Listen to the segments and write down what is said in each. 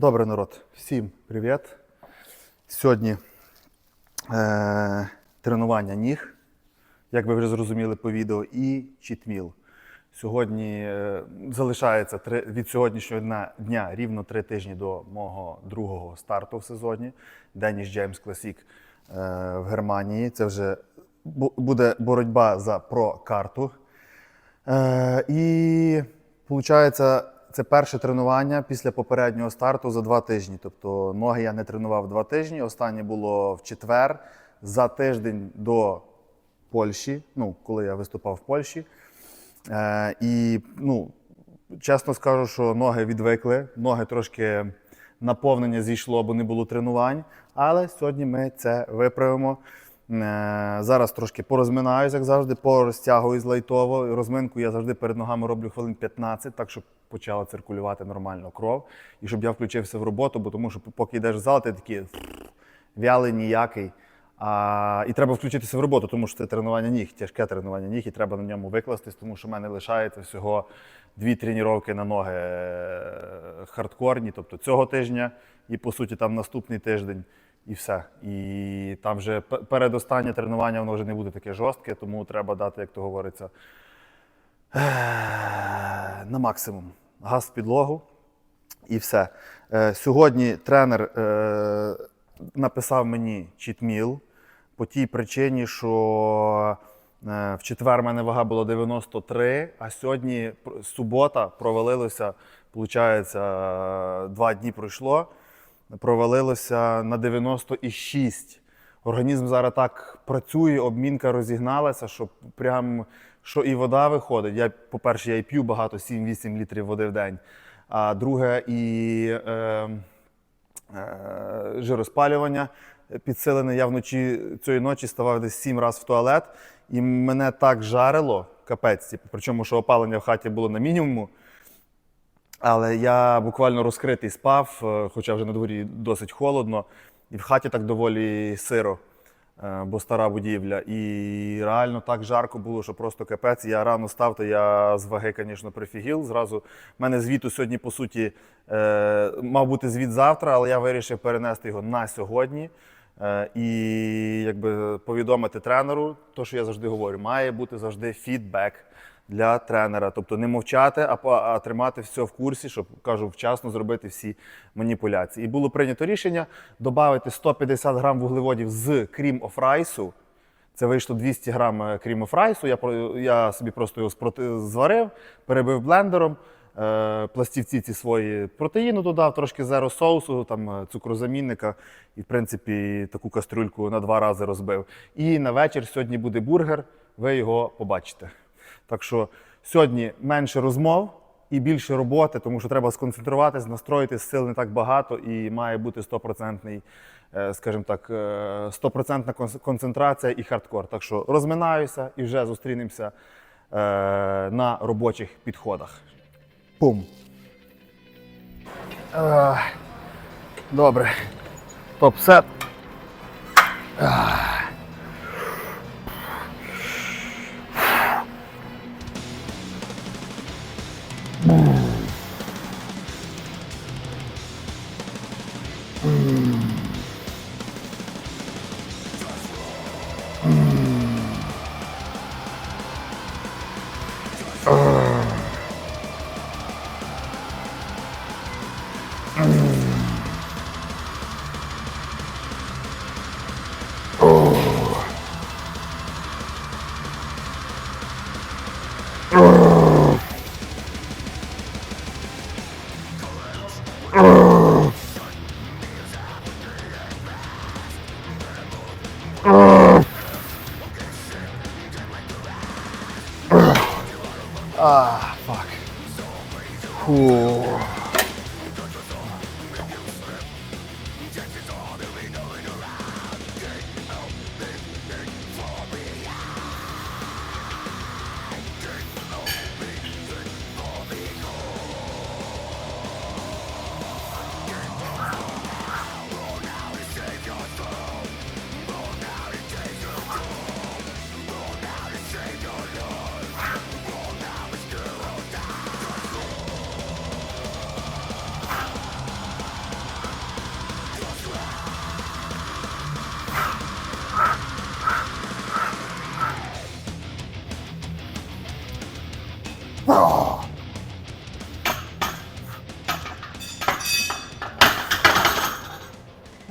Добре, народ, всім привіт. Сьогодні е, тренування ніг, як ви вже зрозуміли по відео, і чітміл. Сьогодні е, залишається три, від сьогоднішнього дня, дня рівно три тижні до мого другого старту в сезоні. Джеймс Класік е, в Германії. Це вже буде боротьба за про-карту. Е, і виходить, це перше тренування після попереднього старту за два тижні. Тобто ноги я не тренував два тижні. Останнє було в четвер за тиждень до Польщі, ну, коли я виступав в Польщі. Е, і ну, чесно скажу, що ноги відвикли, ноги трошки наповнення зійшло, бо не було тренувань. Але сьогодні ми це виправимо. Е, Зараз трошки порозминаюся, як завжди, порозтягуюсь лайтово. Розминку я завжди перед ногами роблю хвилин 15, так щоб почала циркулювати нормально кров. І щоб я включився в роботу, бо тому що поки йдеш в зал, ти такий вялий, ніякий. А, і треба включитися в роботу, тому що це тренування ніг, тяжке тренування ніг, і треба на ньому викластись, тому що в мене лишається всього дві тренування на ноги е, хардкорні, тобто цього тижня і по суті там наступний тиждень, і все. І там вже передостаннє тренування воно вже не буде таке жорстке, тому треба дати, як то говориться, на максимум. Газ в підлогу і все. Е, Сьогодні тренер е, написав мені чітміл по тій причині, що е, в четвер мене вага була 93, а сьогодні субота провалилося, виходить, два дні пройшло, провалилося на 96. Організм зараз так працює, обмінка розігналася, що прям що і вода виходить. Я, по-перше, я і п'ю багато 7-8 літрів води в день. А друге, і е, е, жироспалювання підсилене. Я вночі цієї ночі ставав десь 7 разів в туалет, і мене так жарило, капець, типу, причому, що опалення в хаті було на мінімуму. Але я буквально розкритий спав, е, хоча вже на дворі досить холодно, і в хаті так доволі сиро, е, бо стара будівля. І реально так жарко було, що просто капець. Я рано став, то я з ваги, звісно, прифігіл. Зразу в мене звіту сьогодні, по суті, е, мав бути звіт завтра, але я вирішив перенести його на сьогодні. І якби повідомити тренеру, то що я завжди говорю, має бути завжди фідбек для тренера. Тобто не мовчати, а, а тримати все в курсі, щоб кажу, вчасно зробити всі маніпуляції. І було прийнято рішення додати 150 грам вуглеводів з of rice. Це вийшло 200 грам е, of rice. Я, я собі просто його спроти- зварив, перебив блендером. е, Пластівці ці свої протеїну додав, трошки зеро соусу, там е, цукрозамінника, і в принципі таку кастрюльку на два рази розбив. І на вечір сьогодні буде бургер, ви його побачите. Так що сьогодні менше розмов і більше роботи, тому що треба сконцентруватись, настроїти сил не так багато і має бути стопроцентний, е, скажімо так, е, стопроцентна концентрація і хардкор. Так що розминаюся і вже зустрінемося е, на робочих підходах. Пум. Добре. Топ-сет. Oh. Ah, fuck. Фу.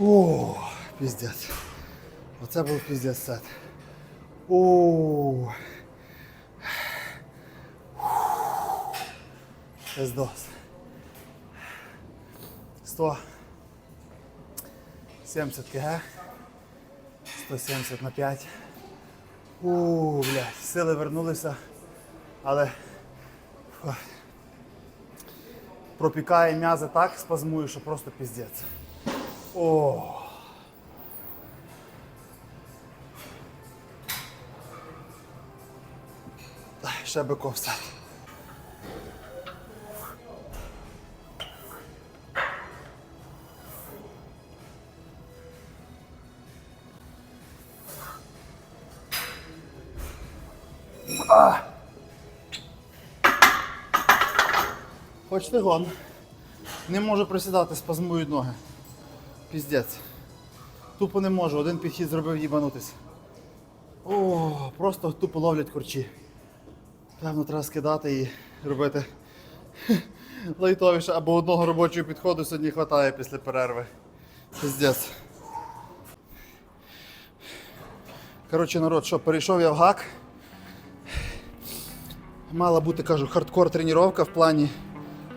О, піздець. Оце був піздець сет. О. Пиздос. 100. 70 кг. 170 на 5. У, блядь, сили вернулися, але пропікає м'язи так, спазмую, що просто піздець. О. Ще би ковсати. Хочете гон? Не можу присідати, спазмують ноги. Піздець. Тупо не можу, один підхід зробив їбанутись. О, просто тупо ловлять корчі. Певно, треба скидати і робити лайтовіше, або одного робочого підходу сьогодні вистачає після перерви. Піздець. Коротше, народ, що, перейшов я в гак. Мала бути, кажу, хардкор тренування в плані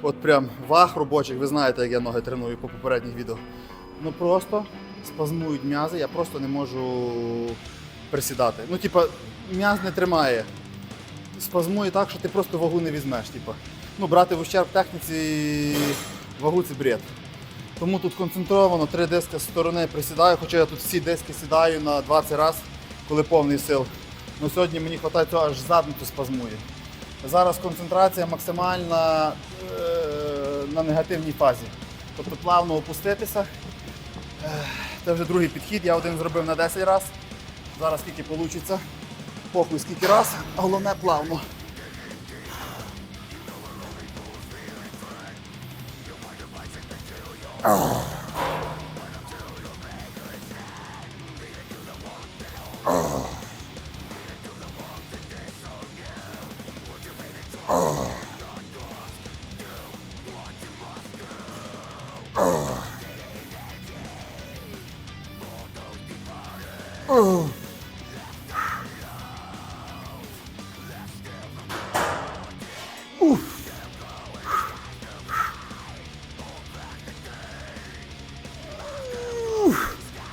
от прям ваг робочих. Ви знаєте, як я ноги треную по попередніх відео. Ну просто спазмують м'язи, я просто не можу присідати. Ну, типа, м'яз не тримає. Спазмує так, що ти просто вагу не візьмеш. Типа. Ну, брати в ущерб техніці вагу це бред. Тому тут концентровано три диски з сторони присідаю, хоча я тут всі диски сідаю на 20 разів, коли повний сил. Ну, сьогодні мені вистачає цього аж задницю спазмує. Зараз концентрація максимальна е, на негативній фазі. Тобто плавно опуститися. Е, Це вже другий підхід, я один зробив на 10 разів. Зараз скільки вийде. Похуй скільки раз, головне плавно.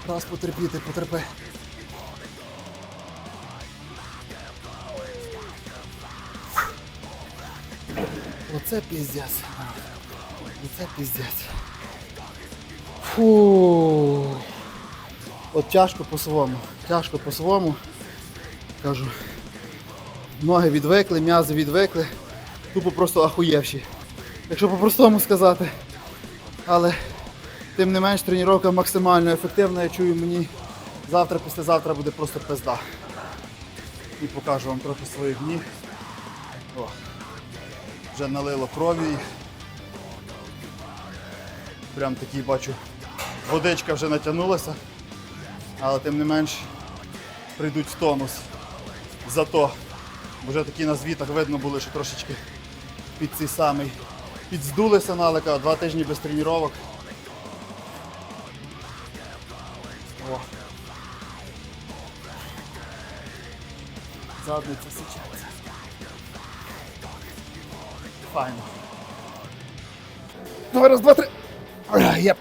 Раз потерпіти, потерпи. Оце піздець. Оце піздець. Фу. От тяжко по-своєму. Тяжко по-своєму. Кажу. Ноги відвикли, м'язи відвикли. Тупо просто ахуєвші. Якщо по-простому сказати. Але тим не менш тренування максимально ефективна. Я чую, мені завтра, післязавтра буде просто пизда. І покажу вам трохи своїх ніг. О, вже налило крові. Прям такий бачу, водичка вже натягнулася, але тим не менш прийдуть в тонус. Зато вже такі на звітах видно було, що трошечки під цей самий підздулися налика, два тижні без тренувань. О. Задниця сичається. Файно. Давай раз, два, три. Єп.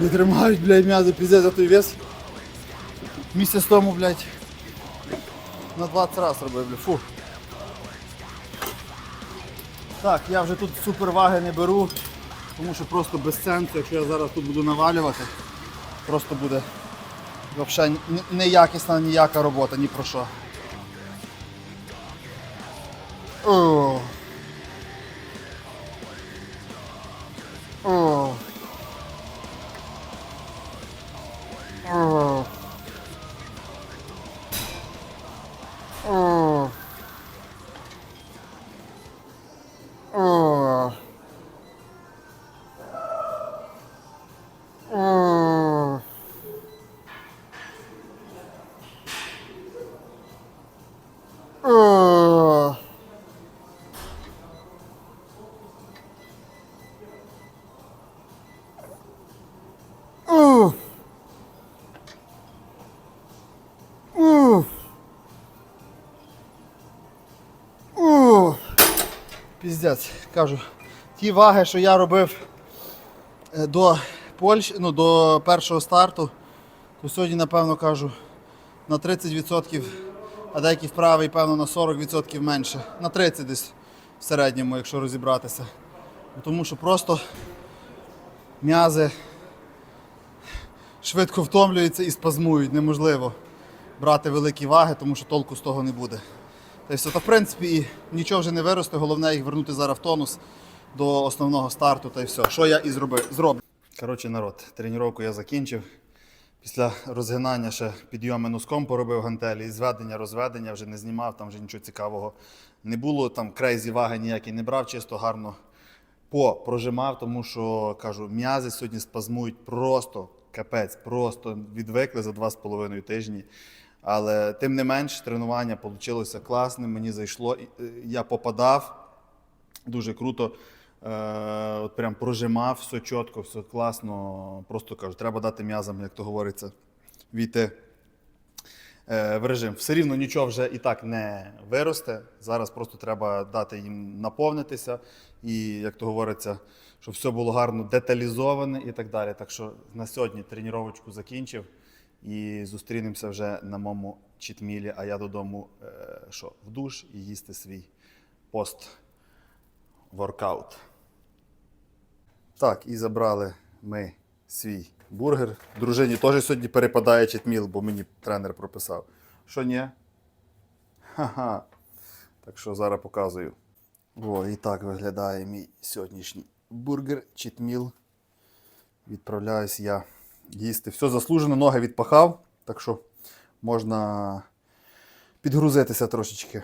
Не тримають, блядь, м'язи піздець за той вес. Місяць тому, блядь, на 20 раз робив, блядь. Фу. Так, я вже тут суперваги не беру, тому що просто без сенсу, якщо я зараз тут буду навалювати, просто буде взагалі неякісна ніяка робота, ні про що. О. Піздець, кажу. Ті ваги, що я робив е, до Польщі, ну, до першого старту, то сьогодні, напевно, кажу, на 30%, а деякі вправи, певно, на 40% менше. На 30% десь в середньому, якщо розібратися. Тому що просто м'язи швидко втомлюються і спазмують. Неможливо брати великі ваги, тому що толку з того не буде. Все. Та в принципі нічого вже не виросте, головне їх вернути зараз в тонус до основного старту та й все. Що я і зробив. зроблю. Коротше, народ, тренування я закінчив. Після розгинання ще підйоми носком поробив гантелі, і зведення, розведення вже не знімав, там вже нічого цікавого не було. Там крейзі ваги ніякі не брав, чисто гарно попрожимав, тому що кажу, м'язи сьогодні спазмують просто капець, просто відвикли за два з половиною тижні. Але тим не менш, тренування вийшло класним, мені зайшло. е, Я попадав дуже круто. Е, от прям прожимав все чітко, все класно. Просто кажу, треба дати м'язам, як то говориться, війти е, в режим. Все рівно нічого вже і так не виросте. Зараз просто треба дати їм наповнитися і, як то говориться, щоб все було гарно деталізоване і так далі. Так що на сьогодні тренувачку закінчив і зустрінемося вже на моєму читмілі, а я додому е, що, в душ і їсти свій пост воркаут. Так, і забрали ми свій бургер. Дружині теж сьогодні перепадає читміл, бо мені тренер прописав. Що ні? Ха-ха. Так що зараз показую. О, і так виглядає мій сьогоднішній бургер читміл. Відправляюсь я їсти. Все заслужено, ноги відпахав, так що можна підгрузитися трошечки.